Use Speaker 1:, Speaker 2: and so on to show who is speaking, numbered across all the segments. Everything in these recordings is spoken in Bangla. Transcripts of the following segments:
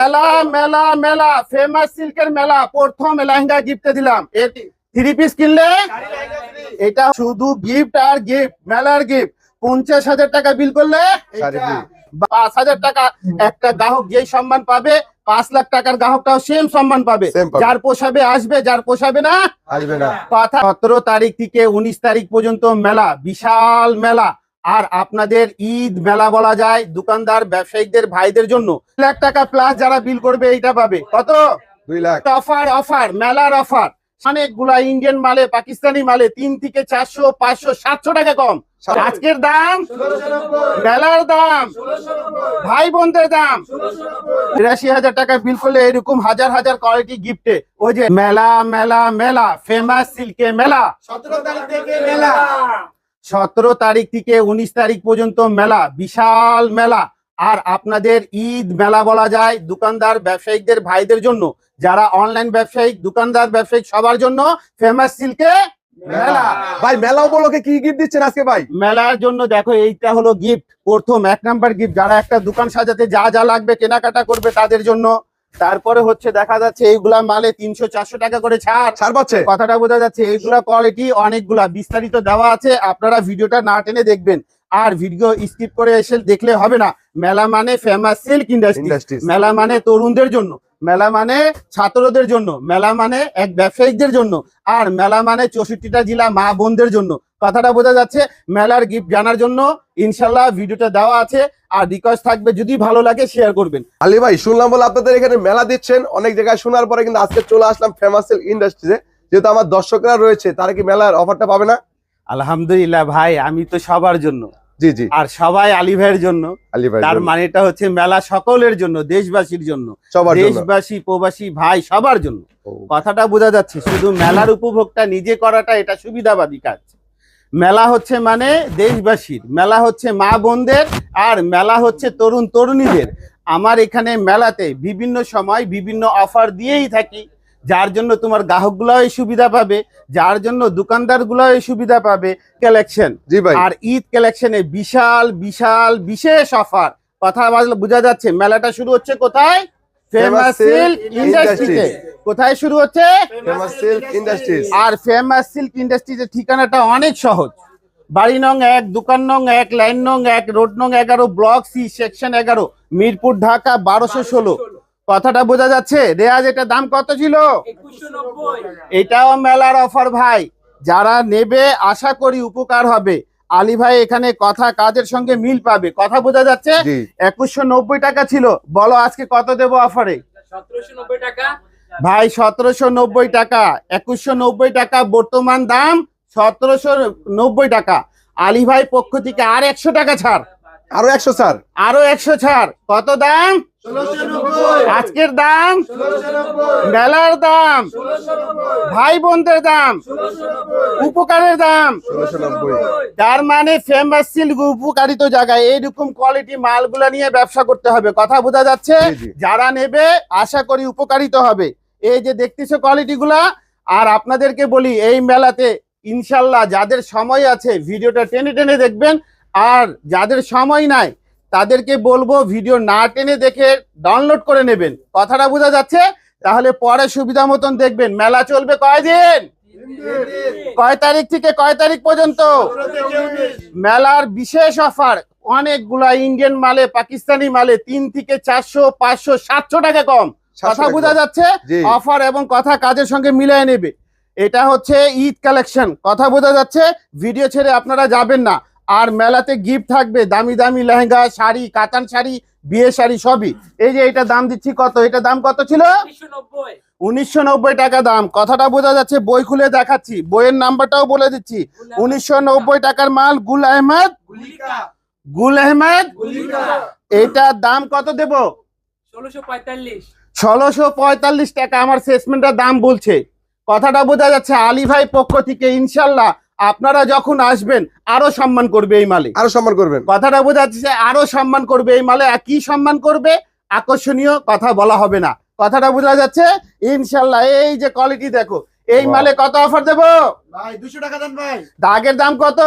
Speaker 1: মেলা মেলা মেলা ফেমাস সিল্কের মেলা। প্রথম লেহেঙ্গা গিফটে দিলাম। থ্রি পিস কিনলে এটা শুধু গিফট আর গিফট মেলার গিফট পঞ্চাশ হাজার টাকা বিল করলে পাঁচ হাজার টাকা। একটা গ্রাহক যেই সম্মান পাবে পাঁচ লাখ টাকার গ্রাহকটাও সেম সম্মান পাবে। যার পোষাবে আসবে যার পোষাবে না
Speaker 2: আসবে না।
Speaker 1: কথা সতেরো তারিখ থেকে উনিশ তারিখ পর্যন্ত মেলা বিশাল মেলা। আর আপনাদের ঈদ মেলা বলা যায় দোকানদার ব্যবসায়িকদের ভাইদের জন্য লাখ টাকা প্লাস যারা বিল করবে এইটা পাবে। কত?
Speaker 2: দুই লাখ।
Speaker 1: অফার অফার মেলার অফার অনেকগুলা ইন্ডিয়ান মালে পাকিস্তানি মালে তিন থেকে চারশো পাঁচশো সাতশো টাকা কম। আজকের দাম? মেলার দাম। ভাই বোনদের দাম। বিরাশি হাজার টাকা বিল করলে এরকম হাজার হাজার কোয়ালিটি গিফটে ওই যে মেলা মেলা মেলা ফেমাস সিল্কে মেলা। সতেরো তারিখ থেকে মেলা। সতেরো তারিখ থেকে উনিশ তারিখ পর্যন্ত মেলা বিশাল মেলা। আর আপনাদের ঈদ মেলা বলা যায় দোকানদার ব্যবসায়িকদের ভাইদের জন্য। যারা অনলাইন ব্যবসায়িক দোকানদার ব্যবসায়িক সবার জন্য ফেমাস সিল্কে মেলা।
Speaker 2: ভাই মেলা উপলক্ষে কি গিফট দিচ্ছেন আজকে ভাই?
Speaker 1: মেলার জন্য দেখো এইটা হলো গিফট প্রথম এক নাম্বার গিফট যারা একটা দোকান সাজাতে যা যা লাগবে কেনাকাটা করবে তাদের জন্য। তারপরে হচ্ছে দেখা যাচ্ছে এইগুলা মালে তিনশো চারশো টাকা করে ছাড়।
Speaker 2: ছাড় পাচ্ছে?
Speaker 1: কথাটা বোঝা যাচ্ছে এইগুলা কোয়ালিটি অনেকগুলা বিস্তারিত দেওয়া আছে আপনারা ভিডিওটা না টেনে দেখবেন। আর ভিডিও স্কিপ করে এসে দেখলে হবে না। মেলা মানে ফেমাস সিল্ক ইন্ডাস্ট্রি মেলা মানে তরুণদের জন্য। মেলা মানে ছাত্রদের জন্য। মেলা মানে এক ব্যবসায়িকদের জন্য। আর মেলা মানে চৌষট্টিটা জেলা মা বোনদের জন্য। কথাটা বোঝা যাচ্ছে মেলার গিফট জানার জন্য। ইনশাল্লাহ ভিডিওটা দেওয়া আছে আর রিকোয়েস্ট থাকবে যদি ভালো লাগে শেয়ার করবেন।
Speaker 2: আলী ভাই শুনলাম বলে আপনাদের এখানে মেলা দিচ্ছেন অনেক জায়গায় শোনার পরে কিন্তু আজকে চলে আসলাম ফেমাস ইন্ডাস্ট্রিজে যেহেতু আমার দর্শকরা রয়েছে তারা কি মেলার অফারটা পাবে না?
Speaker 1: আলহামদুলিল্লাহ ভাই আমি তো সবার জন্য।
Speaker 2: জি জি।
Speaker 1: আর সবাই আলী ভাইয়ের জন্য। তার মানেটা হচ্ছে মেলা সকলের জন্য দেশবাসীর জন্য। দেশবাসী প্রবাসী ভাই সবার জন্য। কথাটা বোঝা যাচ্ছে শুধু মেলার উপভোগটা নিজে করাটা এটা সুবিধাবাদী কাজ। মেলা হচ্ছে মানে দেশবাসীর মেলা হচ্ছে মা বোনদের আর মেলা হচ্ছে তরুণ তরুণীদের। আমার এখানে মেলাতে বিভিন্ন সময় বিভিন্ন অফার দিয়েই থাকি। যার জন্য তোমার গ্রাহকগুলোও সুবিধা পাবে যার জন্য দোকানদারগুলোও সুবিধা পাবে কালেকশন আর ঈদ কালেকশনে বিশাল বিশাল বিশেষ অফার কথা বোঝা যাচ্ছে মেলাটা শুরু হচ্ছে কোথায়? ফেমাস সিল্ক ইন্ডাস্ট্রিতে কোথায় শুরু হচ্ছে?
Speaker 2: ফেমাস সিল্ক ইন্ডাস্ট্রিজ
Speaker 1: আর ফেমাস সিল্ক ইন্ডাস্ট্রিজের ঠিকানাটা অনেক সহজ। বাড়ি নং এক দোকান নং এক লাইন নং এক রোড নং এগারো ব্লক সি সেকশন এগারো মিরপুর ঢাকা বারোশো ষোলো। কথাটা বোঝা যাচ্ছে? রেয়াজ এটা দাম কত ছিল? এটাও মেলার অফার ভাই। যারা নেবে আশা করি উপকার হবে। আলী ভাই এখানে কথা কাজের সঙ্গে মিল পাবে? কথা বোঝা যাচ্ছে একুশশো নব্বই টাকা ছিল। বলো আজকে কত দেবো অফারে
Speaker 3: সতেরোশো নব্বই টাকা।
Speaker 1: ভাই সতেরোশো নব্বই টাকা। একুশশো নব্বই টাকা বর্তমান দাম সতেরোশো নব্বই টাকা। আলী ভাই পক্ষ থেকে আর একশো টাকা ছাড়।
Speaker 2: আরও একশো ছাড়।
Speaker 1: আরও একশো ছাড়। কত দাম? আজকের দাম? মেলার দাম? ভাই বোনদের দাম? উপকারের দাম? তার মানে ফেমাস সিল্ক উপকারিত জায়গায় এইরকম কোয়ালিটি মালগুলা নিয়ে ব্যবসা করতে হবে। কথা বোঝা যাচ্ছে। যারা নেবে আশা করি উপকারিত হবে। এই যে দেখতেছো কোয়ালিটি গুলা আর আপনাদেরকে বলি এই মেলাতে ইনশাল্লাহ যাদের সময় আছে ভিডিওটা টেনে টেনে দেখবেন। আর যাদের সময় নাই তাদেরকে বলব ভিডিও না টেনে দেখে ডাউনলোড করে নেবেন। কথাটা বোঝা যাচ্ছে? তাহলে পরে সুবিধা মতন দেখবেন। মেলা চলবে কয়দিন? কয় তারিখ থেকে কয় তারিখ পর্যন্ত? মেলার বিশেষ অফার। অনেকগুলা ইন্ডিয়ান মালে পাকিস্তানি মালে তিন থেকে চারশো পাঁচশো সাতশো টাকা কম।
Speaker 2: 700
Speaker 1: কথা বোঝা যাচ্ছে? অফার এবং কথা কাজের সঙ্গে মিলিয়ে নেবে। এটা হচ্ছে ঈদ কালেকশন। কথা বোঝা যাচ্ছে? ভিডিও ছেড়ে আপনারা যাবেন না। আর মেলাতে গিফট থাকবে দামি দামি লেহেঙ্গা শাড়ি কাতান শাড়ি বিয়ে শাড়ি সবই। এই যে এটা দাম দিচ্ছি কত? এটা দাম কত ছিল?
Speaker 3: উনিশশো নব্বই।
Speaker 1: টাকা দাম। কথাটা বোঝা যাচ্ছে বই খুলে দেখাচ্ছি। বইয়ের নাম্বারটাও বলে দিচ্ছি। উনিশশো নব্বই টাকার মাল গুল আহমেদ? গুল আহমেদ? এটার দাম কত দেব?
Speaker 3: ষোলোশো
Speaker 1: ষোলোশো পঁয়তাল্লিশ টাকা। আমার সেসমেন্টের দাম বলছে। কথাটা বোঝা যাচ্ছে আলী ভাই পক্ষ থেকে ইনশাল্লাহ আপনারা যখন আসবেন আরও সম্মান করবে এই মালে।
Speaker 2: আরও সম্মান করবেন।
Speaker 1: কথাটা বোঝা যাচ্ছে আরও সম্মান করবে এই মালে আর কি সম্মান করবে? আকর্ষণীয় কথা বলা হবে না। কথাটা বোঝা যাচ্ছে ইনশাল্লাহ এই যে কোয়ালিটি দেখো এই মালে কত অফার দেবো?
Speaker 4: ভাই দুশো টাকা দেন ভাই।
Speaker 1: আগের দাম কত?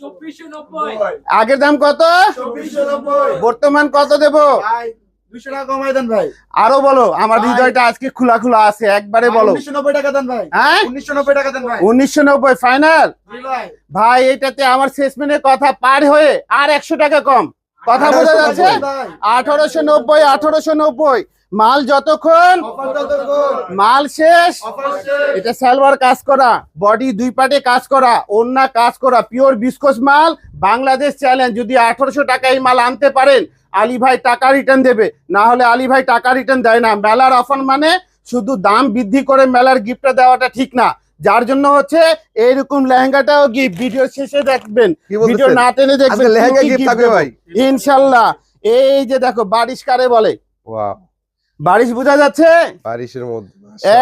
Speaker 3: চব্বিশশো নব্বই।
Speaker 1: আগের দাম কত?
Speaker 4: চব্বিশশো নব্বই।
Speaker 1: বর্তমান কত দেবো?
Speaker 4: ভাই দুশো টাকা কমাই দেন ভাই।
Speaker 1: আরও বলো আমার। হৃদয়টা আজকে খোলা খোলা আছে একবারে বলো।
Speaker 4: উনিশশো নব্বই টাকা দেন ভাই।
Speaker 1: হ্যাঁ?
Speaker 4: টাকা দেন ভাই।
Speaker 1: ফাইনাল এটাতে আমার শেষমেনের কথা পার হয়ে আর একশো টাকা কম। কথা বোঝা যাচ্ছে?
Speaker 4: ভাই।
Speaker 1: আঠারোশো নব্বই আঠারোশো নব্বই। মাল যতক্ষণ মাল শেষ এটা সালোয়ার কাজ করা বডি দুই পাটে কাজ করা ওন্না কাজ করা পিওর বিস্কোস মাল বাংলাদেশ চ্যালেঞ্জ যদি আঠারোশো টাকা এই মাল আনতে পারেন আলী ভাই টাকা রিটার্ন দেবে। না হলে আলী ভাই টাকা রিটার্ন দেয় না। মেলার অফার মানে শুধু দাম বৃদ্ধি করে মেলার গিফটটা দেওয়াটা ঠিক না। যার জন্য হচ্ছে এইরকম লেহেঙ্গাটাও গিফট ভিডিও শেষে দেখবেন। ভিডিও না টেনে দেখবেন
Speaker 2: লেহেঙ্গা gift থাকবে ভাই?
Speaker 1: ইনশাল্লাহ। এই যে দেখো বারিশ কারে বলে?
Speaker 2: ওয়াও।
Speaker 1: বারিশ বোঝা যাচ্ছে?
Speaker 2: বারিশের মধ্যে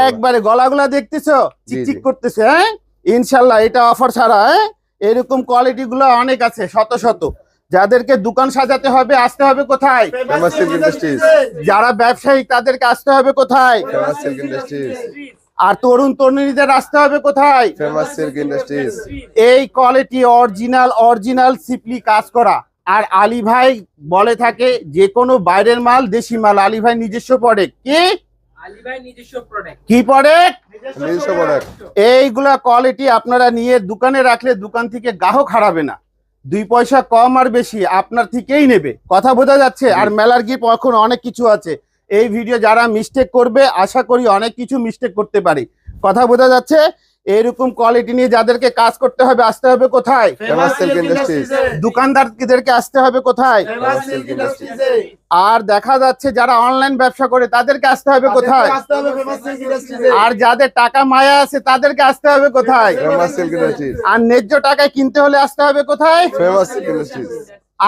Speaker 1: একবারে গলাগুলা দেখতেছো? চিকচিক করতেছে হ্যাঁ? ইনশাল্লাহ এটা অফার ছাড়া হ্যাঁ? এরকম কোয়ালিটি গুলো অনেক আছে শত শত। যাদেরকে দোকান সাজাতে হবে আসতে হবে কোথায়। যারা ব্যবসায়ী তাদেরকে আসতে হবে কোথায়? আর তরুণ তরুণীদের আসতে হবে কোথায়? এই কোয়ালিটি অরিজিনাল অরিজিনাল সিপলি কাজ করা। আর আলী ভাই বলে থাকে যে কোনো বাইরের মাল দেশি মাল আলী ভাই নিজস্ব প্রোডাক্ট কি?
Speaker 3: আলী ভাই নিজস্ব প্রোডাক্ট
Speaker 1: কি প্রোডাক্ট এইগুলা কোয়ালিটি আপনারা নিয়ে দোকানে রাখলে দোকান থেকে গ্রাহক হারাবে না। দুই পয়সা কম আর বেশি আপনার থেকেই নেবে। কথা বোঝা যাচ্ছে? আর মেলার গিফট এখন অনেক কিছু আছে। এই ভিডিও যারা মিস্টেক করবে আশা করি অনেক কিছু মিস্টেক করতে পারি। কথা বোঝা যাচ্ছে? এইরকম কোয়ালিটি নিয়ে যাদেরকে কাজ করতে হবে আসতে হবে কোথায়। দোকানদারদেরকে আসতে হবে কোথায়?
Speaker 4: ফেমাস সিল্ক ইন্ডাস্ট্রিজ
Speaker 1: আর দেখা যাচ্ছে যারা অনলাইন ব্যবসা করে তাদেরকে আসতে হবে কোথায়?
Speaker 4: আসতে হবে ফেমাস সিল্ক ইন্ডাস্ট্রিজ
Speaker 1: আর যাদের টাকা মায়া আছে তাদেরকে আসতে হবে কোথায়?
Speaker 2: ফেমাস সিল্ক ইন্ডাস্ট্রিজ
Speaker 1: আর ন্যায্য টাকায় কিনতে হলে আসতে হবে কোথায়?
Speaker 2: ফেমাস সিল্ক ইন্ডাস্ট্রিজ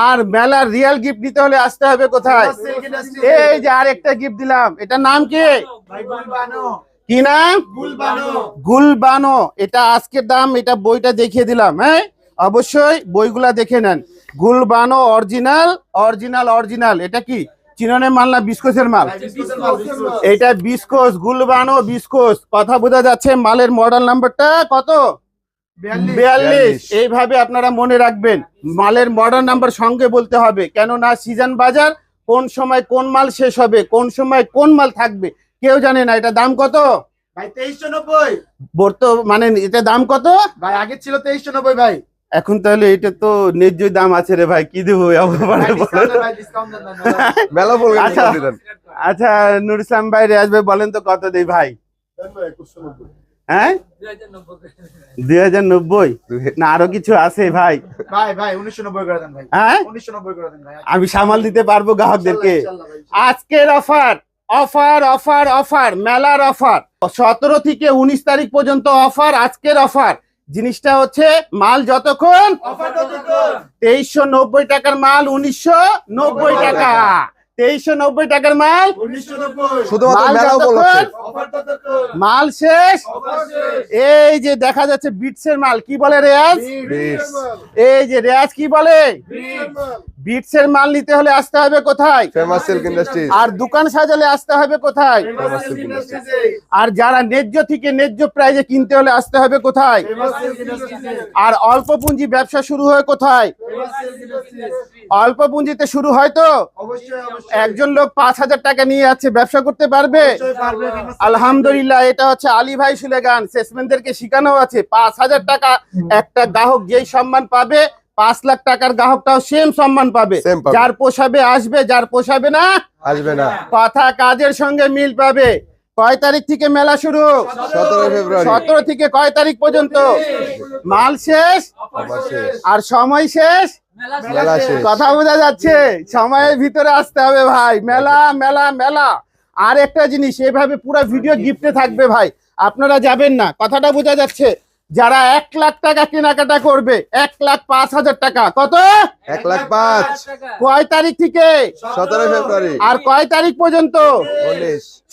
Speaker 1: আর মেলার রিয়েল গিফট নিতে হলে আসতে হবে কোথায়? এই যে আর একটা গিফট দিলাম এটার নাম কি? কি নাম?
Speaker 4: গুলবানো।
Speaker 1: গুলবানো। এটা আজকের দাম এটা বইটা দেখিয়ে দিলাম হ্যাঁ? অবশ্যই বইগুলা দেখে নেন। গুলবানো অরিজিনাল অরিজিনাল অরিজিনাল। এটা কি? চিননের মাল না বিস্কোসের মাল? এটা বিস্কোস গুলবানো বিস্কোস কথা বোঝা যাচ্ছে মালের মডেল নাম্বারটা কত? বিয়াল্লিশ। এইভাবে আপনারা মনে রাখবেন মালের মডার্ন নাম্বার সঙ্গে বলতে হবে। কেননা সিজন বাজার কোন সময় কোন মাল শেষ হবে কোন সময় কোন মাল থাকবে কেউ জানে না এটা দাম কত?
Speaker 4: ভাই তেইশশো নব্বই।
Speaker 1: বর্ত মানে এটা দাম কত?
Speaker 4: ভাই আগে ছিল তেইশশো নব্বই ভাই।
Speaker 1: এখন তাহলে এটা তো ন্যায্য দাম আছে রে ভাই কি দেবো আচ্ছা। আচ্ছা নুর ইসলাম ভাই রেয়াজ ভাই বলেন তো কত দেই ভাই? হ্যাঁ?
Speaker 3: দুই হাজার নব্বই।
Speaker 1: না আরও কিছু আছে ভাই।
Speaker 4: ভাই ভাই উনিশশো নব্বই করে দেন ভাই।
Speaker 1: হ্যাঁ?
Speaker 4: উনিশশো নব্বই করে দেন ভাই।
Speaker 1: আমি সামাল দিতে পারব গ্রাহকদেরকে। আজকের অফার অফার অফার অফার মেলার অফার। সতেরো থেকে উনিশ তারিখ পর্যন্ত অফার আজকের অফার। জিনিসটা হচ্ছে মাল যতক্ষণ?
Speaker 4: অফার
Speaker 1: তেইশশো নব্বই টাকার মাল উনিশশো নব্বই টাকা। তেইশশো নব্বই টাকার মাল মাল শেষ? এই যে দেখা যাচ্ছে বিটসের মাল কি বলে রেয়াজ? এই যে রেয়াজ কি বলে?
Speaker 4: বিটস।
Speaker 1: বিটসের মাল নিতে হলে আসতে হবে কোথায়?
Speaker 2: ফেমাস সিল্ক ইন্ডাস্ট্রিজ
Speaker 1: আর দোকান সাজালে আসতে হবে কোথায়?
Speaker 4: ফেমাস সিল্ক ইন্ডাস্ট্রিজে
Speaker 1: আর যারা ন্যায্য থেকে ন্যায্য প্রাইজে কিনতে হলে আসতে হবে কোথায়?
Speaker 4: ফেমাস সিল্ক ইন্ডাস্ট্রিজে
Speaker 1: আর অল্প পুঁজি ব্যবসা শুরু হয় কোথায়?
Speaker 4: ফেমাস সিল্ক ইন্ডাস্ট্রিজ
Speaker 1: অল্প পুঁজিতে শুরু হয় তো?
Speaker 4: অবশ্যই অবশ্যই।
Speaker 1: একজন লোক পাঁচ হাজার টাকা নিয়ে যাচ্ছে ব্যবসা করতে পারবে?
Speaker 4: অবশ্যই পারবে ফেমাস
Speaker 1: আলহামদুলিল্লাহ এটা হচ্ছে আলী ভাই সুলেগান। সেলসম্যানদেরকে শেখানো আছে পাঁচ হাজার টাকা একটা গ্রাহক যেই সম্মান পাবে পাঁচ লাখ টাকার গ্রাহকটাও সেম সম্মান পাবে। যার পোষাবে আসবে যার পোষাবে না
Speaker 2: আসবে না।
Speaker 1: কথা কাজের সঙ্গে মিল পাবে। কয় তারিখ থেকে মেলা শুরু?
Speaker 2: সতেরো
Speaker 1: থেকে কয় তারিখ পর্যন্ত? মাল শেষ? আর সময় শেষ? কথা বোঝা যাচ্ছে। সময়ের ভিতরে আসতে হবে ভাই। মেলা মেলা মেলা। আর একটা জিনিস এভাবে পুরো ভিডিও গিফটে থাকবে ভাই। আপনারা যাবেন না। কথাটা বোঝা যাচ্ছে। যারা এক লাখ টাকা কেনাকাটা করবে এক লাখ পাঁচ হাজার টাকা। কত?
Speaker 2: এক লাখ পাঁচ।
Speaker 1: কয় তারিখ থেকে?
Speaker 2: সতেরো ফেব্রুয়ারি।
Speaker 1: আর কয় তারিখ পর্যন্ত?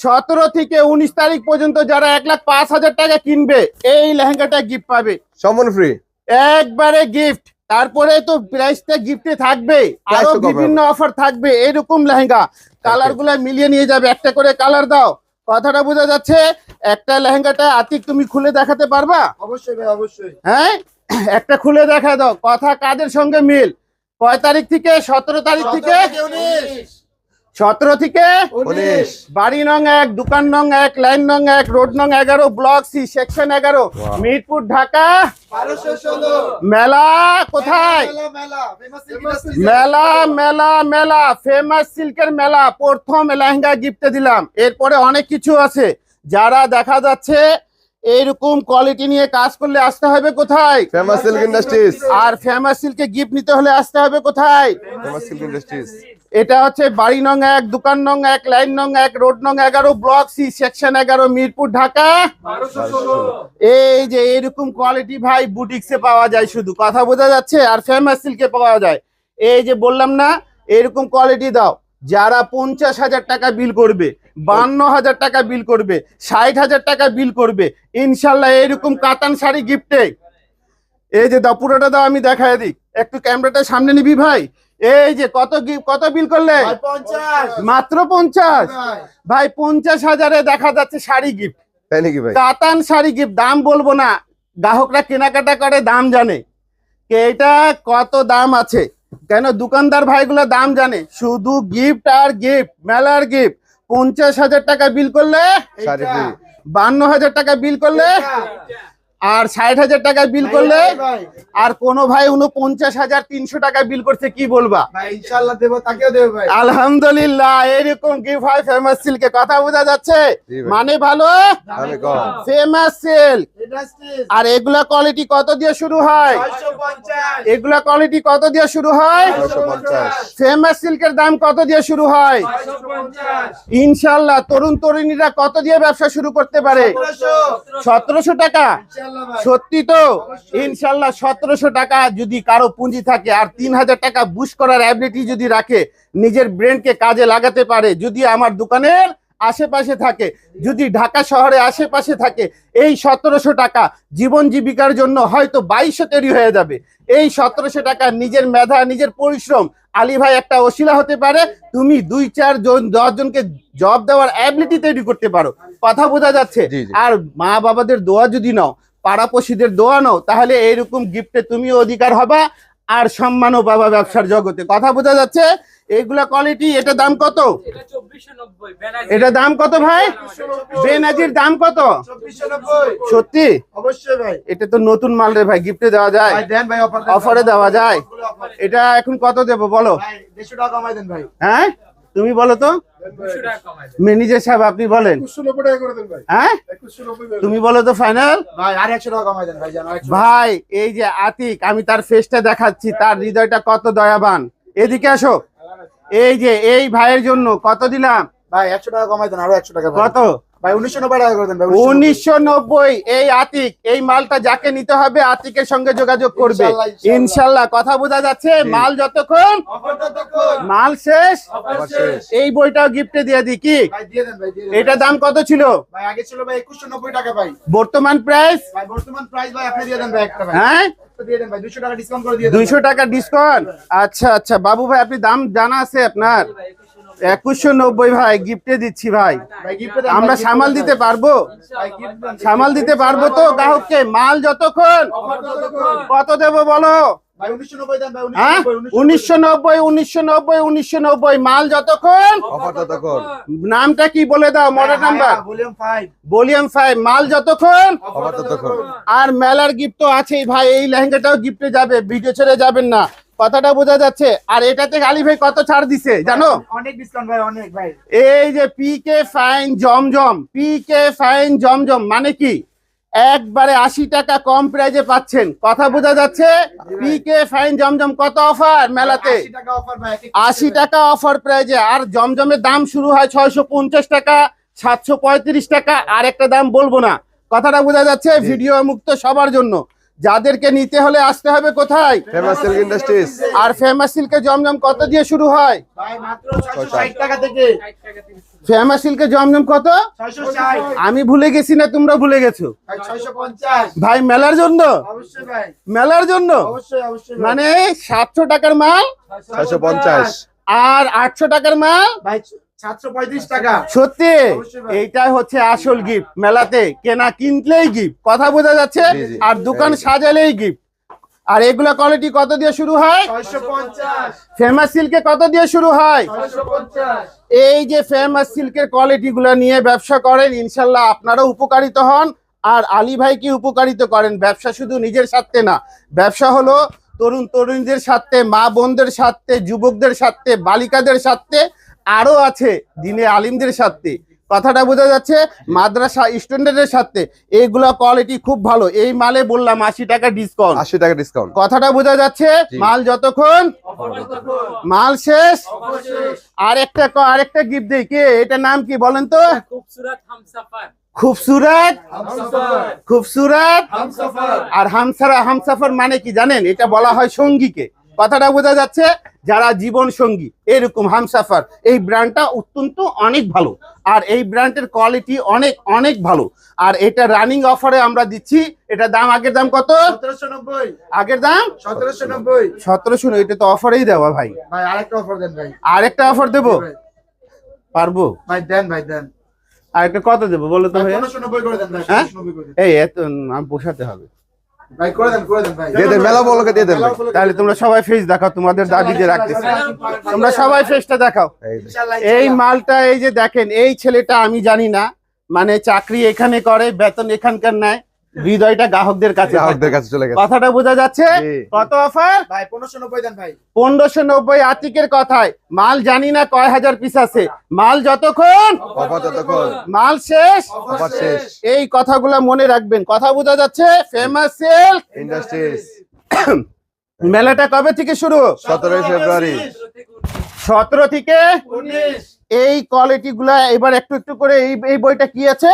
Speaker 1: সতেরো থেকে উনিশ তারিখ পর্যন্ত যারা এক লাখ পাঁচ হাজার টাকা কিনবে এই লেহেঙ্গাটা গিফট পাবে।
Speaker 2: সমন ফ্রি
Speaker 1: একবারে গিফট তারপরে তো প্রাইসটা গিফটে থাকবে।
Speaker 2: আরও
Speaker 1: বিভিন্ন অফার থাকবে এরকম লেহেঙ্গা। কালারগুলা মিলিয়ে নিয়ে যাবে একটা করে কালার দাও। কথাটা বোঝা যাচ্ছে? একটা লেহেঙ্গাটা আতিক তুমি খুলে দেখাতে পারবা?
Speaker 4: অবশ্যই ভাই অবশ্যই।
Speaker 1: হ্যাঁ? একটা খুলে দেখা দাও। কথা কাদের সঙ্গে মিল? কয় তারিখ থেকে? সতেরো তারিখ থেকে? সতেরো থেকে? বাড়ি নং এক দোকান নং এক লাইন নং এক রোড নং এগারো ব্লক সি সেকশন এগারো। মিরপুর ঢাকা। মেলা কোথায়?
Speaker 4: মেলা মেলা
Speaker 1: মেলা ফেমাস সিল্কের মেলা প্রথম লেহেঙ্গা গিফটে দিলাম। এরপরে অনেক কিছু আছে। যারা দেখা যাচ্ছে এইরকম কোয়ালিটি নিয়ে কাজ করলে আসতে হবে কোথায়?
Speaker 2: ফেমাস সিল্ক ইন্ডাস্ট্রিজ
Speaker 1: আর ফেমাস সিল্কে গিফট নিতে হলে আসতে হবে কোথায়?
Speaker 2: ফেমাস সিল্ক ইন্ডাস্ট্রিজ
Speaker 1: এটা হচ্ছে বাড়ি নং এক দোকান নং এক লাইন নং এক রোড নং এগারো ব্লক সি সেকশন এগারো মিরপুর ঢাকা। এই যে এরকম কোয়ালিটি ভাই বুটিক্সে পাওয়া যায় শুধু। কথা বোঝা যাচ্ছে আর ফেমাস সিল্কে পাওয়া যায়। এই যে বললাম না এরকম কোয়ালিটি দাও। যারা পঞ্চাশ হাজার টাকা বিল করবে বান্ন হাজার টাকা বিল করবে ষাট হাজার টাকা বিল করবে। ইনশাল্লাহ এইরকম কাতান শাড়ি গিফটে এই যে দাও পুরোটা দাও আমি দেখায় দিই। একটু ক্যামেরাটা সামনে নিবি ভাই? এই যে কত কত বিল করলে?
Speaker 4: পঞ্চাশ।
Speaker 1: মাত্র পঞ্চাশ?
Speaker 4: ভাই।
Speaker 1: পঞ্চাশ হাজারে দেখা যাচ্ছে শাড়ি গিফট
Speaker 2: তাই নাকি ভাই?
Speaker 1: কাতান শাড়ি গিফট দাম বলব না। গ্রাহকরা কেনাকাটা করে দাম জানে। এটা কত দাম আছে? কেন দোকানদার ভাইগুলো দাম জানে? শুধু গিফট আর গিফট মেলার গিফট পঞ্চাশ হাজার টাকা বিল করলে। বান্ন হাজার টাকা বিল করলে। আর ষাট হাজার টাকায় বিল করলে আর কোনো ভাই উনপঞ্চাশ হাজার তিনশো টাকায় বিল করছে কি বলবা?
Speaker 4: ভাই ভাই।
Speaker 1: আলহামদুলিল্লাহ এরকম গিফট হয় ফেমাস সিল্কে কথা বোঝা যাচ্ছে? মানে ভালো? ফেমাস সিল্ক আর এগুলা কোয়ালিটি কত দিয়ে শুরু হয়? এগুলা কোয়ালিটি কত দিয়ে শুরু হয়? ফেমাস সিল্কের দাম কত দিয়ে শুরু হয়? ইনশাল্লাহ তরুণ তরুণীরা কত দিয়ে ব্যবসা শুরু করতে পারে?
Speaker 4: সতেরোশো।
Speaker 1: টাকা?
Speaker 4: ভাই
Speaker 1: সত্যি তো? ইনশাল্লাহ সতেরোশো টাকা যদি কারও পুঁজি থাকে আর তিন হাজার টাকা বুশ করার অ্যাবিলিটি যদি রাখে নিজের ব্রেনকে কাজে লাগাতে পারে যদি আমার দোকানের আশেপাশে থাকে যদি ঢাকা শহরে আশেপাশে থাকে এই সতেরোশো টাকা জীবন জীবিকার জন্য হয়তো বাইশশো তৈরি হয়ে যাবে। এই সতেরোশো টাকা নিজের মেধা নিজের পরিশ্রম আলী ভাই একটা ওসিলা হতে পারে তুমি দুই চার জন দশ জনকে জব দেওয়ার অ্যাবিলিটি তৈরি করতে পারো। কথা বোঝা যাচ্ছে। আর মা বাবাদের দোয়া যদি নাও পাড়াপড়শিদের দোয়া নাও তাহলে এইরকম গিফটে তুমিও অধিকার হবা আর সম্মানও পাবা ব্যবসার জগতে। কথা বোঝা যাচ্ছে? এইগুলা কোয়ালিটি এটা দাম কত?
Speaker 3: এটা
Speaker 1: দাম কত ভাই? বেনাজির দাম কত? সত্যি?
Speaker 4: অবশ্যই ভাই।
Speaker 1: এটা তো নতুন মাল রে ভাই গিফটে দেওয়া যায়।
Speaker 4: ভাই দেন ভাই অফারে
Speaker 1: দেওয়া যায়। এটা এখন কত দেবো বলো?
Speaker 4: ভাই দেড়শো টাকা কমাই দেন ভাই।
Speaker 1: হ্যাঁ? তুমি বলো তো? ম্যানেজার সাহেব আপনি বলেন।
Speaker 4: একুশশো নব্বই টাকা করে দেন ভাই।
Speaker 1: হ্যাঁ? তুমি বলো তো ফাইনাল?
Speaker 4: ভাই আর একশো টাকা কমাই ভাই জানো একশো
Speaker 1: ভাই এই যে আতিক আমি তার ফেসটা দেখাচ্ছি তার হৃদয়টা কত দয়াবান। এদিকে আসো। এই যে এই ভাইয়ের জন্য কত দিলাম?
Speaker 4: ভাই একশো টাকা কমাই দেন আরও একশো টাকা।
Speaker 1: কত?
Speaker 4: ভাই উনিশশো নব্বই টাকা করে দেন ভাই
Speaker 1: উনিশশো নব্বই। এই আতিক এই মালটা যাকে নিতে হবে আতিকের সঙ্গে যোগাযোগ করবে। কথা বোঝা যাচ্ছে মাল যতক্ষণ মাল শেষ এই বইটাও গিফটে দিয়ে দিই কি?
Speaker 4: ভাই দিয়ে দেন ভাই দিয়ে দেন।
Speaker 1: এটা দাম কত ছিল?
Speaker 4: ভাই আগে ছিল ভাই একুশশো নব্বই টাকা ভাই।
Speaker 1: বর্তমান প্রাইস
Speaker 4: ভাই বর্তমান প্রাইস ভাই আপনি দিয়ে দেন ভাই একটা ভাই।
Speaker 1: হ্যাঁ?
Speaker 4: একটা দিয়ে দেন ভাই দুশো টাকা ডিসকাউন্ট করে দিয়ে দেন।
Speaker 1: দুইশো টাকা ডিসকাউন্ট আচ্ছা আচ্ছা। বাবু ভাই আপনি দাম জানা আছে আপনার? একুশশো নব্বই ভাই গিফটে দিচ্ছি ভাই। আমরা সামাল দিতে পারব। সামাল দিতে পারব তো গ্রাহককে? মাল যতক্ষণ? কত দেবো বলো?
Speaker 4: উনিশশো নব্বই
Speaker 1: হ্যাঁ? উনিশশো নব্বই। উনিশশো নব্বই মাল যতক্ষণ? নামটা কি বলে দাও মডেল নাম্বার?
Speaker 4: ভলিউম ফাইভ
Speaker 1: মাল যতক্ষণ? আর মেলার গিফট তো আছেই ভাই এই লেহেঙ্গাটাও গিফটে যাবে ভিডিও ছেড়ে যাবেন না। কথাটা বোঝা যাচ্ছে। আর এটাতে আলী ভাই কত ছাড় দিছে জানো?
Speaker 4: অনেক ডিসকাউন্ট ভাই অনেক ভাই।
Speaker 1: এই যে পি কে ফাইন জমজম পি কে ফাইন জমজম মানে কি? একবারে আশি টাকা কম প্রাইজে পাচ্ছেন। কথা বোঝা যাচ্ছে? পি কে ফাইন জমজম কত অফার মেলাতে?
Speaker 4: 80 টাকা অফার ভাই এক এক
Speaker 1: আশি টাকা অফার প্রাইজে আর জমজমের দাম শুরু হয় ছয়শো পঞ্চাশ টাকা সাতশো পঁয়ত্রিশ টাকা। আর একটা দাম বলব না। কথাটা বোঝা যাচ্ছে? ভিডিও মুক্ত সবার জন্য। যাদেরকে নিতে হলে আসতে হবে কোথায়?
Speaker 2: ফেমাস সিল্ক ইন্ডাস্ট্রিজ
Speaker 1: আর ফেমাস সিল্কে জমজম কত দিয়ে শুরু হয়?
Speaker 4: ভাই মাত্র 660 টাকা থেকে।
Speaker 3: ষাট টাকা তিনশো
Speaker 1: ফেমাস সিল্কে জমজম কত আমি ভুলে গেছি না তোমরা ভুলে গেছো।
Speaker 4: ভাই
Speaker 1: মেলার জন্য? মেলার জন্য?
Speaker 4: অবশ্যই অবশ্যই ভাই।
Speaker 1: মানে সাতশো টাকার মাল?
Speaker 2: ছয়শো পঞ্চাশ।
Speaker 1: আর আটশো টাকার মাল?
Speaker 4: ভাই 735 টাকা।
Speaker 1: সত্যি?
Speaker 4: অবশ্যই ভাই।
Speaker 1: এইটাই হচ্ছে আসল গিফট মেলাতে কেনা কিনলেই গিফট কথা বোঝা যাচ্ছে। আর দোকান সাজালেই গিফট আর এগুলা কোয়ালিটি কত দিয়ে শুরু হয়? ফেমাস সিল্কে কত দিয়ে শুরু হয়? এই যে ফেমাস সিল্কের কোয়ালিটি গুলো নিয়ে ব্যবসা করেন ইনশাল্লাহ আপনারাও উপকারিত হন। আর আলী ভাইকে উপকারিত করেন? ব্যবসা শুধু নিজের স্বার্থে না। ব্যবসা হলো তরুণ তরুণীদের স্বার্থে মা বোনদের স্বার্থে যুবকদের স্বার্থে বালিকাদের স্বার্থে। আরও আছে দিনে আলিমদের সাথে। কথাটা বোঝা যাচ্ছে মাদ্রাসা স্টুডেন্টের স্বার্থে এইগুলা কোয়ালিটি খুব ভালো। এই মালে বললাম আশি টাকা ডিসকাউন্ট
Speaker 2: আশি টাকা ডিসকাউন্ট
Speaker 1: কথাটা বোঝা যাচ্ছে মাল যতক্ষণ মাল শেষ।
Speaker 4: অবশেষ
Speaker 1: আরেকটা ক- আরেকটা গিফট দেই কে? এটা নাম কি বলেন তো?
Speaker 3: খুবসুরত হামসাফার।
Speaker 1: খুবসুরত?
Speaker 4: হামসাফার।
Speaker 1: খুবসুরত?
Speaker 4: হামসাফার।
Speaker 1: আর হামসারা হামসাফার মানে কি জানেন? এটা বলা হয় সঙ্গীকে। কথাটা বোঝা যাচ্ছে যারা জীবন সঙ্গী এরকম হামসাফার এই ব্র্যান্ডটা অত্যন্ত অনেক ভালো। আর এই ব্র্যান্ডের কোয়ালিটি অনেক অনেক ভালো। আর এটা রানিং অফারে আমরা দিচ্ছি এটা দাম আগের দাম কত?
Speaker 4: সতেরোশো নব্বই।
Speaker 1: আগের দাম?
Speaker 4: সতেরোশো নব্বই।
Speaker 1: সতেরোশো এটা তো অফারেই দেওয়া ভাই।
Speaker 4: ভাই আরেকটা অফার দেন ভাই।
Speaker 1: আরেকটা অফার দেবো? পারব?
Speaker 4: ভাই দেন ভাই দেন।
Speaker 1: আরেকটা কত দেবো বলো তো
Speaker 4: ভাই
Speaker 1: হ্যাঁ? এই এত আমি পোষাতে হবে।
Speaker 2: দিয়ে দেন, মেলা উপলক্ষে দিয়ে দেন
Speaker 1: তাহলে তোমরা সবাই ফেস দেখাও তোমাদের দাবি যে রাখতেছে। তোমরা সবাই ফেসটা দেখাও।
Speaker 2: এই।
Speaker 1: মালটা এই যে দেখেন এই ছেলেটা আমি জানি না মানে চাকরি এখানে করে বেতন এখানকার নেয়। হৃদয়টা গ্রাহকদের কাছে।
Speaker 2: গ্রাহকদের কাছে চলে গেছে।
Speaker 1: কথাটা বোঝা যাচ্ছে? কত অফার
Speaker 4: ভাই পনেরোশো নব্বই দেন ভাই।
Speaker 1: পনেরোশো নব্বই আতিকের কথায় মাল জানি না কয় হাজার পিস আছে। মাল যতক্ষণ?
Speaker 2: অফার ততক্ষণ।
Speaker 1: মাল শেষ?
Speaker 2: অফার শেষ।
Speaker 1: এই কথাগুলো মনে রাখবেন। কথা বোঝা যাচ্ছে? ফেমাস সেল
Speaker 2: ইন্ডাস্ট্রিজ
Speaker 1: মেলাটা কবে থেকে শুরু?
Speaker 2: সতেরোই ফেব্রুয়ারি।
Speaker 1: সতেরো থেকে
Speaker 4: উনিশ।
Speaker 1: এই কোয়ালিটি গুলা এবার একটু একটু করে এই এই বইটা কি আছে?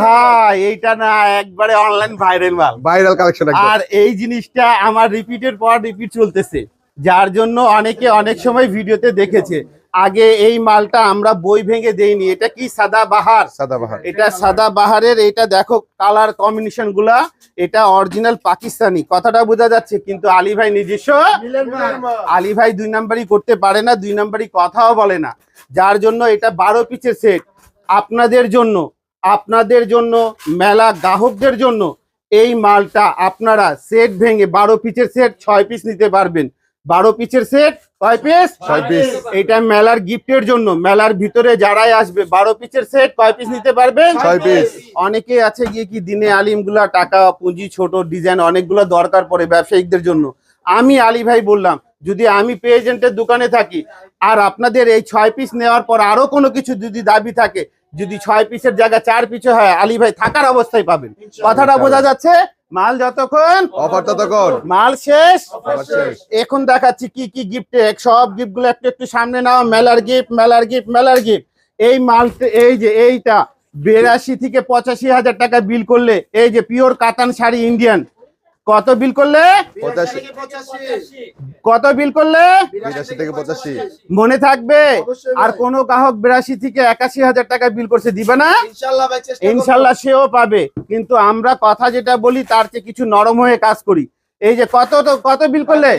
Speaker 4: ভাই
Speaker 1: এইটা না একবারে অনলাইন ভাইরাল মাল।
Speaker 2: ভাইরাল কালেকশন
Speaker 1: আর এই জিনিসটা আমার রিপিটের পর রিপিট চলতেছে। যার জন্য অনেকে অনেক সময় ভিডিওতে দেখেছে। আগে এই মালটা আমরা বই ভেঙে দেইনি এটা কি সাদা বাহার
Speaker 2: সাদাবাহার।
Speaker 1: এটা সাদা বাহারের এটা দেখো কালার কম্বিনেশনগুলা এটা অরিজিনাল পাকিস্তানি। কথাটা বোঝা যাচ্ছে কিন্তু আলী ভাই নিজস্ব আলী ভাই দুই নাম্বারই করতে পারে না দুই নাম্বারই কথাও বলে না। যার জন্য এটা বারো পিচের সেট। আপনাদের জন্য আপনাদের জন্য মেলা গ্রাহকদের জন্য এই মালটা আপনারা সেট ভেঙে বারো পিচের সেট ছয় পিস নিতে পারবেন। বারো পিসের সেট কয় পিস
Speaker 2: ছয় পিস
Speaker 1: এটা মেলার গিফটের জন্য। মেলার ভিতরে যারাই আসবে বারো পিচের সেট কয় পিস নিতে পারবেন
Speaker 2: ছয় পিস
Speaker 1: অনেকে আছে গিয়ে কি দিনে আলিমগুলা টাকা পুঁজি ছোট ডিজাইন অনেকগুলো দরকার পড়ে ব্যবসায়িকদের জন্য। আমি আলী ভাই বললাম যদি আমি পেজেন্টের দোকানে থাকি আর আপনাদের এই ছয় পিস নেওয়ার পর আরও কোনো কিছু যদি দাবি থাকে যদি ছয় পিসের জায়গা চার পিসে হয় আলী ভাই থাকার অবস্থায় পাবেন। কথাটা বোঝা যাচ্ছে? মাল যতক্ষণ?
Speaker 2: অফার ততক্ষণ।
Speaker 1: মাল শেষ? এখন দেখাচ্ছি কি কি গিফট সব গিফটগুলো একটু একটু সামনে নাও। মেলার গিফট মেলার গিফট মেলার গিফট এই মাল এই যে এইটা বিরাশি থেকে পঁচাশি হাজার টাকা বিল করলে এই যে পিওর কাতান শাড়ি ইন্ডিয়ান কত বিল করলে? কত বিল করলে?
Speaker 2: বিরাশি থেকে পঁচাশি।
Speaker 1: মনে থাকবে? আর। কোন গ্রাহক বিরাশি থেকে একাশি হাজার টাকা বিল করছে দিবে না। ইনশাল্লাহ সেও পাবে। কিন্তু আমরা কথা যেটা বলি তার চেয়ে কিছু নরম হয়ে কাজ করি। এই যে কত তো কত বিল করলে?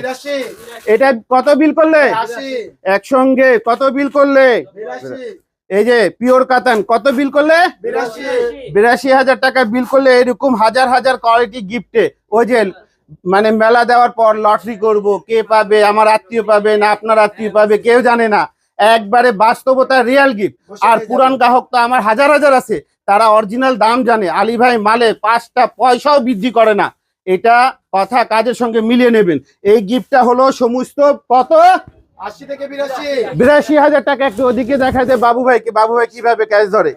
Speaker 1: এটা কত বিল করলে? একসঙ্গে কত বিল করলে? এই যে পিওর কাতান কত বিল করলে?
Speaker 4: বিরাশি।
Speaker 1: হাজার টাকা বিল করলে এরকম হাজার হাজার কোয়ালিটি গিফটে ওই যে মানে মেলা দেওয়ার পর লটারি করব কে পাবে আমার আত্মীয় পাবে না আপনার আত্মীয় পাবে কেউ জানে না। একবারে বাস্তবতা রিয়াল গিফট আর পুরান গ্রাহক তো আমার হাজার হাজার আছে। তারা অরিজিনাল দাম জানে। আলী ভাই মালে পাঁচটা পয়সাও বৃদ্ধি করে না। এটা কথা কাজের সঙ্গে মিলিয়ে নেবেন। এই গিফটটা হলো সমস্ত কত?
Speaker 4: বিরাশি।
Speaker 1: হাজার টাকা একটু ওদিকে দেখা যায় বাবু ভাইকে বাবু ভাই কীভাবে ক্যাশ ধরে?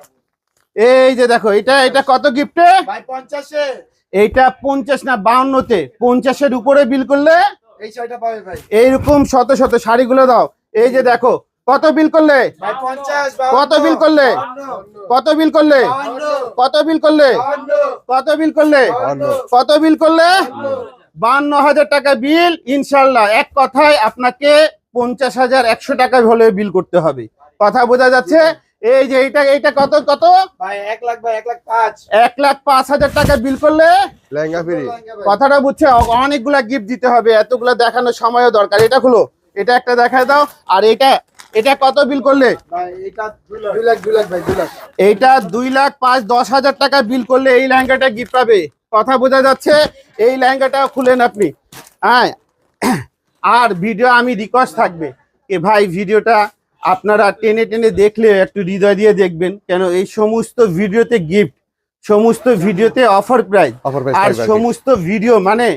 Speaker 1: এই যে দেখো এটা এটা কত গিফটে এইটা পঞ্চাশ না বাউন্নতে। পঞ্চাশের উপরে বিল করলে
Speaker 4: এই ছয়টা পাবে ভাই।
Speaker 1: এইরকম শত শত শাড়িগুলো দাও। এই যে দেখো কত বিল করলে? কত বিল করলে? কত বিল করলে? কত বিল করলে? কত বিল করলে? কত বিল করলে? বান্ন হাজার টাকা বিল ইনশাল্লাহ এক কথায় আপনাকে পঞ্চাশ হাজার একশো টাকা হলে বিল করতে হবে। কথা বোঝা যাচ্ছে? এই যে এইটা এইটা কত কত?
Speaker 4: এক লাখ ভাই এক লাখ পাঁচ।
Speaker 1: হাজার টাকা বিল করলে?
Speaker 2: লেহেঙ্গা
Speaker 1: কথাটা বুঝছে? অনেকগুলা গিফট দিতে হবে এতগুলা দেখানোর সময়ও দরকার। এটা খুলো এটা একটা দেখায় দাও। আর এটা এটা কত বিল করলে?
Speaker 4: এটা দুই লাখ। দুই লাখ ভাই দুই লাখ।
Speaker 1: এইটা দুই লাখ পাঁচ দশ হাজার টাকা বিল করলে এই লেহেঙ্গাটা গিফট পাবে। কথা বোঝা যাচ্ছে? এই লেহেঙ্গাটা খুলেন আপনি। হ্যাঁ আর ভিডিও আমি রিকোয়েস্ট থাকবে এ ভাই ভিডিওটা আপনারা টেনে টেনে দেখলে একটু হৃদয় দিয়ে দেখবেন। কেন এই সমস্ত ভিডিওতে গিফট সমস্ত ভিডিওতে অফার প্রাইস
Speaker 2: অফার
Speaker 1: আর সমস্ত ভিডিও মানে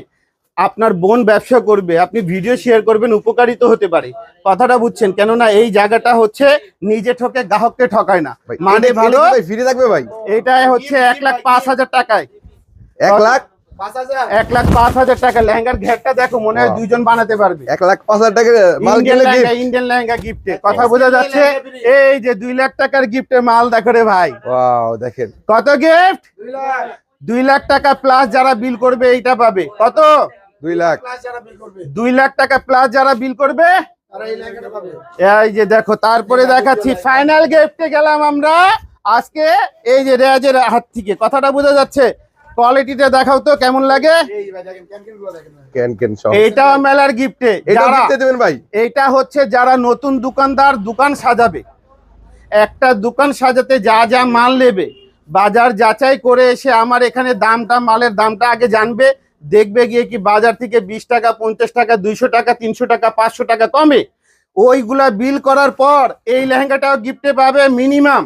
Speaker 1: আপনার বোন ব্যবসা করবে আপনি ভিডিও শেয়ার করবেন উপকারিত হতে পারে। কথাটা বুঝছেন? কেননা এই জায়গাটা হচ্ছে নিজে ঠকে গ্রাহককে ঠকায় না। মানে ভালো
Speaker 2: ফ্রি থাকবে ভাই?
Speaker 1: এটাই হচ্ছে এক লাখ পাঁচ হাজার টাকায়।
Speaker 2: এক লাখ?
Speaker 1: এক লাখ পাঁচ হাজার টাকা লেহেঙ্গার ঘেরটা দেখো মনে হয়. দুজন বানাতে পারবে।
Speaker 2: এক লাখ পাঁচ হাজার টাকা মাল
Speaker 1: ইন্ডিয়ান লেহেঙ্গা গিফটে কথা বোঝা যাচ্ছে এই যে দুই লাখ টাকার গিফটে মাল দেখো রে ভাই।
Speaker 2: দেখেন।
Speaker 1: কত গিফট
Speaker 4: দুই লাখ।
Speaker 1: টাকা প্লাস যারা বিল করবে এইটা পাবে। কত?
Speaker 2: দুই লাখ।
Speaker 1: দুই লাখ টাকা প্লাস যারা বিল করবে
Speaker 4: এই
Speaker 1: যে দেখো তারপরে দেখাচ্ছি ফাইনাল গিফটে গেলাম আমরা আজকে এই যে রেয়াজের হাত থেকে। কথাটা বোঝা যাচ্ছে কোয়ালিটিটা দেখাও তো কেমন লাগে?
Speaker 4: এই ভাই দেখেন কেন কেনগুলো দেখেন ভাই।
Speaker 2: কেন কেন সব।
Speaker 1: এইটাও মেলার গিফটে
Speaker 2: এটা দেবেন ভাই।
Speaker 1: এইটা হচ্ছে যারা নতুন দোকানদার দোকান সাজাবে। একটা দোকান সাজাতে যা যা মাল নেবে বাজার যাচাই করে এসে আমার এখানে দামটা মালের দামটা আগে জানবে দেখবে গিয়ে কি বাজার থেকে বিশ টাকা পঞ্চাশ টাকা দুইশো টাকা তিনশো টাকা পাঁচশো টাকা কমে। ওইগুলা বিল করার পর এই লেহেঙ্গাটাও গিফটে পাবে মিনিমাম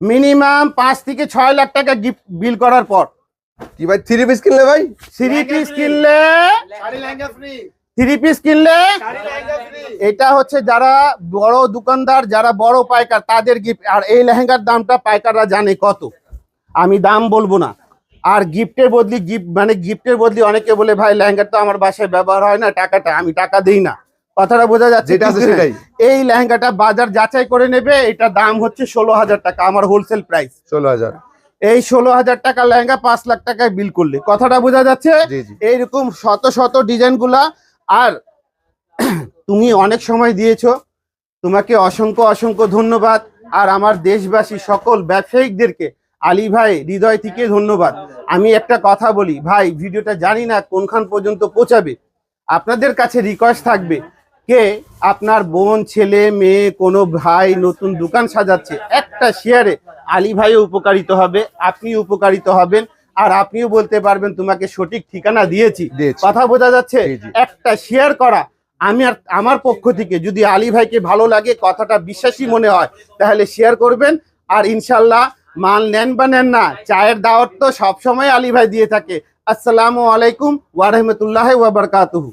Speaker 1: মিনিমাম পাঁচ থেকে ছয় লাখ টাকা গিফট বিল করার পর।
Speaker 2: কি ভাই থ্রি পিস কিনলে ভাই?
Speaker 1: থ্রি পিস কিনলে?
Speaker 4: লেহেঙ্গা
Speaker 1: থ্রি পিস কিনলে?
Speaker 4: লেহেঙ্গা
Speaker 1: এটা হচ্ছে যারা বড় দোকানদার যারা বড় পাইকার তাদের গিফট আর এই লেহেঙ্গার দামটা পাইকাররা জানে কত। আমি দাম বলব না। আর গিফটের বদলি গিফট মানে গিফটের বদলি অনেকে বলে ভাই লেহেঙ্গার তো আমার বাসায় ব্যবহার হয় না টাকাটা আমি টাকা দিই না। কথাটা বোঝা যাচ্ছে এই লেহেঙ্গাটা বাজার যাচাই করে নেবে এটা দাম হচ্ছে ষোলো হাজার টাকা আমার হোলসেল প্রাইস
Speaker 2: ষোলো হাজার।
Speaker 1: এই ষোলো হাজার টাকা লেহেঙ্গা পাঁচ লাখ টাকায় বিল করলে। কথাটা বোঝা যাচ্ছে? এইরকম শত শত ডিজাইনগুলা আর তুমি অনেক সময় দিয়েছ। তোমাকে অসংখ্য অসংখ্য ধন্যবাদ। আর আমার দেশবাসী সকল ব্যবসায়িকদেরকে আলী ভাই হৃদয় থেকে ধন্যবাদ। আমি একটা কথা বলি ভাই ভিডিওটা জানি না কোনখান পর্যন্ত পৌঁছাবে। আপনাদের কাছে রিকোয়েস্ট থাকবে কে আপনার বোন ছেলে মেয়ে কোনো ভাই নতুন দোকান সাজাচ্ছে একটা শেয়ারে আলী ভাইও উপকারিত হবে আপনি উপকারিত হবেন আর আপনিও বলতে পারবেন তোমাকে সঠিক ঠিকানা দিয়েছি। কথা বোঝা যাচ্ছে। একটা শেয়ার করা আমি আর আমার পক্ষ থেকে যদি আলী ভাইকে ভালো লাগে কথাটা বিশ্বাসী মনে হয় তাহলে শেয়ার করবেন আর ইনশাল্লাহ মাল নেন বা নেন না চায়ের দাওয়াত তো সবসময় আলী ভাই দিয়ে থাকে আসসালামু আলাইকুম ওয়া রাহমাতুল্লাহি ওয়া বারাকাতুহু